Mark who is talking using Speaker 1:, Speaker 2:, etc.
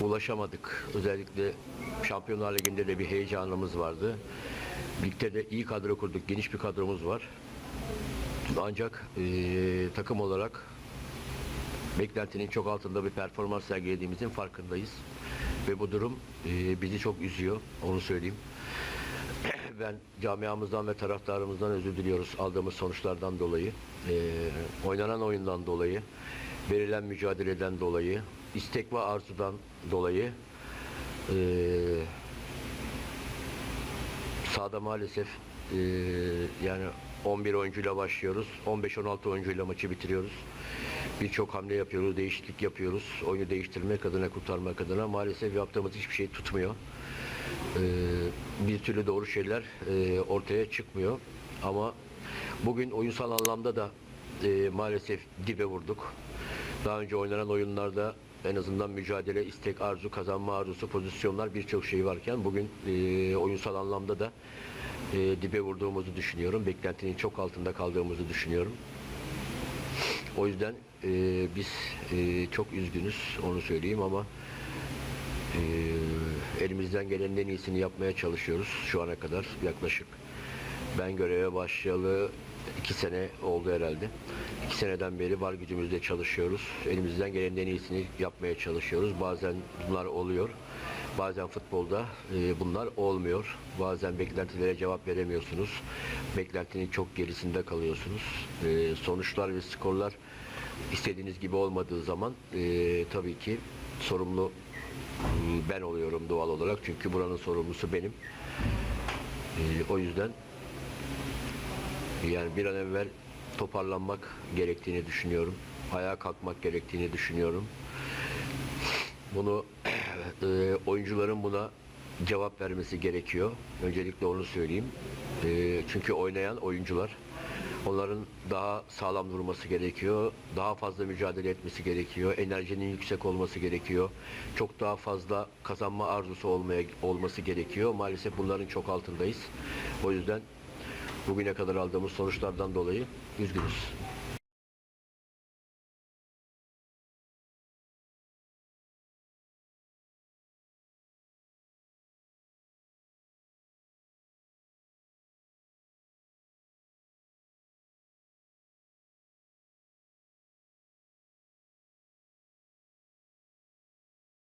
Speaker 1: ulaşamadık. Özellikle Şampiyonlar Ligi'nde de bir heyecanımız vardı. Ligde de iyi kadro kurduk. Geniş bir kadromuz var. Ancak eee, takım olarak beklentinin çok altında bir performans sergilediğimizin farkındayız. Ve bu durum eee, bizi çok üzüyor. Onu söyleyeyim. Ben camiamızdan ve taraftarımızdan özür diliyoruz aldığımız sonuçlardan dolayı. Eee, oynanan oyundan dolayı, verilen mücadeleden dolayı, istek ve arzudan dolayı eee sahada maalesef eee, yani 11 oyuncuyla başlıyoruz. 15-16 oyuncuyla maçı bitiriyoruz. Birçok hamle yapıyoruz, değişiklik yapıyoruz. Oyunu değiştirmek adına, kurtarmak adına. Maalesef yaptığımız hiçbir şey tutmuyor. Eee, bir türlü doğru şeyler eee, ortaya çıkmıyor. Ama bugün oyunsal anlamda da eee, maalesef dibe vurduk. Daha önce oynanan oyunlarda en azından mücadele, istek, arzu, kazanma arzusu, pozisyonlar birçok şey varken bugün eee, oyunsal anlamda da dibe vurduğumuzu düşünüyorum. Beklentinin çok altında kaldığımızı düşünüyorum. O yüzden biz çok üzgünüz onu söyleyeyim ama eee, elimizden gelenin en iyisini yapmaya çalışıyoruz şu ana kadar yaklaşık. Ben göreve başlayalı iki sene oldu herhalde. İki seneden beri var gücümüzle çalışıyoruz. Elimizden gelenin en iyisini yapmaya çalışıyoruz. Bazen bunlar oluyor. Bazen futbolda e, bunlar olmuyor. Bazen beklentilere cevap veremiyorsunuz. Beklentinin çok gerisinde kalıyorsunuz. E, sonuçlar ve skorlar istediğiniz gibi olmadığı zaman e, tabii ki sorumlu ben oluyorum doğal olarak. Çünkü buranın sorumlusu benim. E, o yüzden yani bir an evvel toparlanmak gerektiğini düşünüyorum. Ayağa kalkmak gerektiğini düşünüyorum. Bunu e, oyuncuların buna cevap vermesi gerekiyor. Öncelikle onu söyleyeyim. E, çünkü oynayan oyuncular onların daha sağlam durması gerekiyor. Daha fazla mücadele etmesi gerekiyor. Enerjinin yüksek olması gerekiyor. Çok daha fazla kazanma arzusu olmaya olması gerekiyor. Maalesef bunların çok altındayız. O yüzden bugüne kadar aldığımız sonuçlardan dolayı üzgünüz.